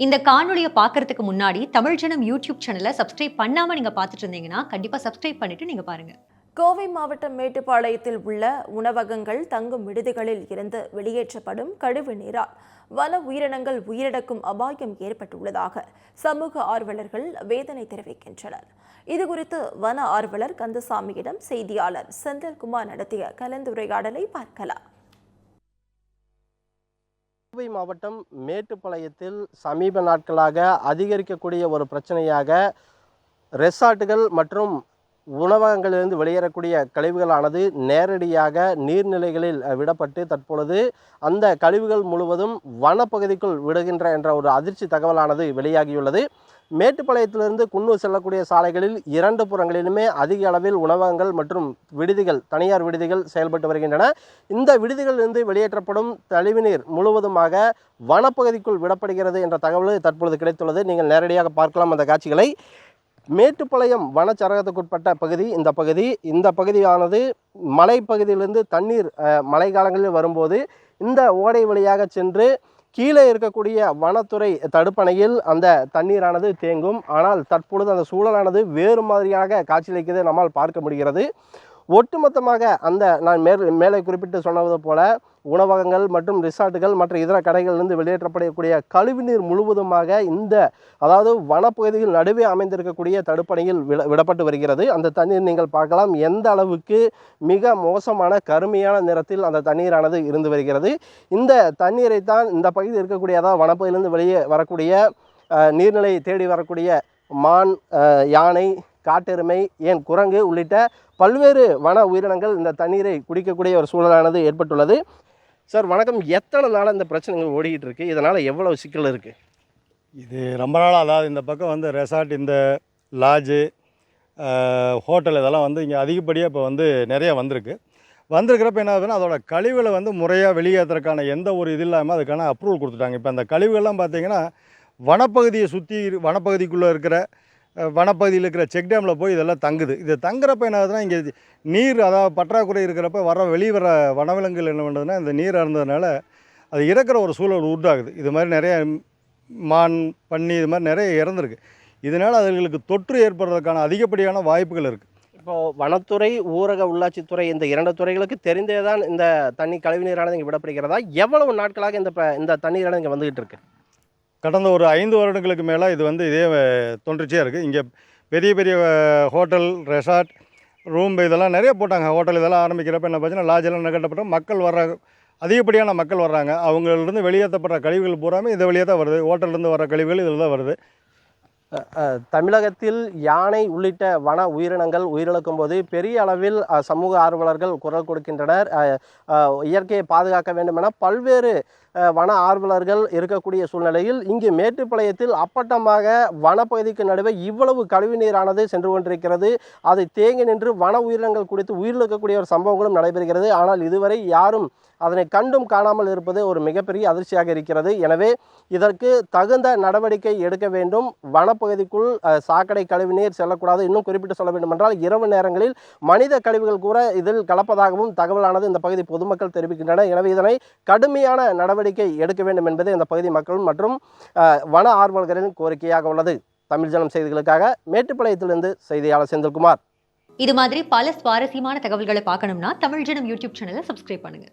இந்த காணொலியை பார்க்கறதுக்கு முன்னாடி தமிழ் ஜனம் யூடியூப் சேனலை சப்ஸ்கிரைப் பண்ணாமல் நீங்கள் பார்த்துட்டு இருந்தீங்கன்னா கண்டிப்பாக சப்ஸ்கிரைப் பண்ணிட்டு நீங்கள் பாருங்கள் கோவை மாவட்டம் மேட்டுப்பாளையத்தில் உள்ள உணவகங்கள் தங்கும் விடுதிகளில் இருந்து வெளியேற்றப்படும் கழிவு நீரால் வன உயிரினங்கள் உயிரிழக்கும் அபாயம் ஏற்பட்டுள்ளதாக சமூக ஆர்வலர்கள் வேதனை தெரிவிக்கின்றனர். இதுகுறித்து வன ஆர்வலர் கந்தசாமியிடம் செய்தியாளர் செந்தில்குமார் நடத்திய கலந்துரையாடலை பார்க்கலாம். கோவை மாவட்டம் மேட்டுப்பாளையத்தில் சமீப நாட்களாக அதிகரிக்கக்கூடிய ஒரு பிரச்சனையாக ரெசார்ட்டுகள் மற்றும் உணவகங்களிலிருந்து வெளியேறக்கூடிய கழிவுகளானது நேரடியாக நீர்நிலைகளில் விடப்பட்டு தற்பொழுது அந்த கழிவுகள் முழுவதும் வனப்பகுதிக்குள் விடுகின்ற என்ற ஒரு அதிர்ச்சி தகவலானது வெளியாகியுள்ளது. மேட்டுப்பாளையத்திலிருந்து குன்னூர் செல்லக்கூடிய சாலைகளில் இரண்டு புறங்களிலுமே அதிக அளவில் உணவகங்கள் மற்றும் விடுதிகள் தனியார் விடுதிகள் செயல்பட்டு வருகின்றன. இந்த விடுதிகளிலிருந்து வெளியேற்றப்படும் கழிவுநீர் முழுவதுமாக வனப்பகுதிக்குள் விடப்படுகிறது என்ற தகவல் தற்பொழுது கிடைத்துள்ளது. நீங்கள் நேரடியாக பார்க்கலாம் அந்த காட்சிகளை. மேட்டுப்பாளையம் வனச்சரகத்துக்குட்பட்ட பகுதி இந்த பகுதி. இந்த பகுதியானது மலைப்பகுதியிலிருந்து தண்ணீர் மழைக்காலங்களில் வரும்போது இந்த ஓடை வழியாக சென்று கீழே இருக்கக்கூடிய வனத்துறை தடுப்பணையில் அந்த தண்ணீரானது தேங்கும். ஆனால் தற்பொழுது அந்த சூழலானது வேறு மாதிரியாக காட்சியளிக்கிறதை நம்மால் பார்க்க முடிகிறது. ஒட்டுமொத்தமாக அந்த நான் மேல் மேலே குறிப்பிட்டு சொன்னது போல உணவகங்கள் மற்றும் ரிசார்ட்டுகள் மற்ற இதர கடைகளிலிருந்து வெளியேற்றப்படக்கூடிய கழிவுநீர் முழுவதுமாக இந்த அதாவது வனப்பகுதியில் நடுவே அமைந்திருக்கக்கூடிய தடுப்பணையில் விட விடப்பட்டு வருகிறது. அந்த தண்ணீர் நீங்கள் பார்க்கலாம். எந்த அளவுக்கு மிக மோசமான கருமையான நிறத்தில் அந்த தண்ணீரானது இருந்து வருகிறது. இந்த தண்ணீரை தான் இந்த பகுதியில் இருக்கக்கூடிய அதாவது வனப்பகுதியிலிருந்து வெளியே வரக்கூடிய நீர்நிலையை நீர்நிலை தேடி வரக்கூடிய மான் யானை காட்டெருமை ஏன் குரங்கு உள்ளிட்ட பல்வேறு வன உயிரினங்கள் இந்த தண்ணீரை குடிக்கக்கூடிய ஒரு சூழலானது ஏற்பட்டுள்ளது. சார் வணக்கம். எத்தனை நாளாக இந்த பிரச்சனைகள் ஓடிக்கிட்டு இருக்குது இதனால் எவ்வளோ சிக்கல் இருக்குது இது ரொம்ப நாளாக அதாவது இந்த பக்கம் வந்து ரெசார்ட் இந்த லாட்ஜு ஹோட்டல் இதெல்லாம் வந்து இங்கே அதிகப்படியாக இப்போ வந்து நிறைய வந்திருக்கு. வந்திருக்கிறப்ப என்ன ஆகுதுன்னா அதோட கழிவுகளை வந்து முறையாக வெளியேற்றுறதுக்கான எந்த ஒரு இது இல்லாமல் அதுக்கான அப்ரூவல் கொடுத்துட்டாங்க. இப்போ அந்த கழிவுகள்லாம் பார்த்திங்கன்னா வனப்பகுதியை சுற்றி வனப்பகுதிக்குள்ளே இருக்கிற வனப்பகுதியில் இருக்கிற செக் டேமில் போய் இதெல்லாம் தங்குது. இது தங்குறப்ப என்ன ஆகுதுன்னா இங்கே நீர் அதாவது பற்றாக்குறை இருக்கிறப்ப வர வெளியே வர வனவிலங்குகள் என்ன பண்ணுறதுன்னா இந்த நீர் இருந்ததுனால அது இறக்குற ஒரு சூழல் உண்டாகுது. இது மாதிரி நிறைய மான் பன்னி இது மாதிரி நிறைய இறந்துருக்கு. இதனால் அதுகளுக்கு தொற்று ஏற்படுறதுக்கான அதிகப்படியான வாய்ப்புகள் இருக்குது இப்போது வனத்துறை ஊரக உள்ளாட்சித்துறை இந்த இரண்டு துறைகளுக்கு தெரிந்தே தான் இந்த தண்ணி கழிவுநீரானது இங்கே விடப்படுகிறதா? எவ்வளவு நாட்களாக இந்த ப- இந்த தண்ணீரானது இங்கே வந்துகிட்டு இருக்கு? கடந்த ஒரு ஐந்து வருடங்களுக்கு மேலே இது வந்து இதே தொன்றுச்சியாக இருக்குது இங்கே பெரிய பெரிய ஹோட்டல் ரெசார்ட் ரூம் இதெல்லாம் நிறைய போட்டாங்க. ஹோட்டல் இதெல்லாம் ஆரம்பிக்கிறப்ப என்ன பார்த்தீங்கன்னா லாஜெல்லாம் எல்லாம் கட்டப்பட்ட மக்கள் வர்ற அதிகப்படியான மக்கள் வர்றாங்க. அவங்களிருந்து வெளியேற்றப்படுற கழிவுகள் பூராமே இது வழியாக தான் வருது. ஹோட்டல்லேருந்து வர கழிவுகள் இதில் தான் வருது. தமிழகத்தில் யானை உள்ளிட்ட வன உயிரினங்கள் உயிரிழக்கும் போது பெரிய அளவில் சமூக ஆர்வலர்கள் குரல் கொடுக்கின்றனர். இயற்கையை பாதுகாக்க வேண்டும் என பல்வேறு வன ஆர்வலர்கள் இருக்கக்கூடிய சூழ்நிலையில் இங்கு மேட்டுப்பாளையத்தில் அப்பட்டமாக வனப்பகுதிக்கு நடுவே இவ்வளவு கழிவு நீரானது சென்று கொண்டிருக்கிறது. அது தேங்கி நின்று வன உயிரினங்கள் குடித்து உயிரிழக்கக்கூடிய ஒரு சம்பவங்களும் நடைபெறுகிறது. ஆனால் இதுவரை யாரும் அதனை கண்டும் காணாமல் இருப்பது ஒரு மிகப்பெரிய அதிர்ச்சியாக இருக்கிறது. எனவே இதற்கு தகுந்த நடவடிக்கை எடுக்க வேண்டும். வன வனப்பகுதிக்குள் அஹ், சாக்கடை கழிவுநீர் செல்லக்கூடாது. இன்னும் குறிப்பிட்டு சொல்ல வேண்டும் என்றால் இரவு நேரங்களில் மனித கழிவுகள் கூட இதில் கலப்பதாகவும் தகவலானது இந்த பகுதி பொதுமக்கள் தெரிவிக்கின்றனர் எனவே இதனை கடுமையான நடவடிக்கை எடுக்க வேண்டும் என்பது இந்த பகுதி மக்கள் மற்றும் வன ஆர்வலர்களின் கோரிக்கையாக உள்ளது. தமிழ் ஜனம் செய்திகளுக்காக மேட்டுப்பாளையத்திலிருந்து செய்தியாளர் செந்தில்குமார். இது மாதிரி பல சுவாரஸ்யமான தகவல்களை பார்க்கணும்னா தமிழ் ஜனம் யூடியூப் சேனலை சப்ஸ்கிரைப் பண்ணுங்க.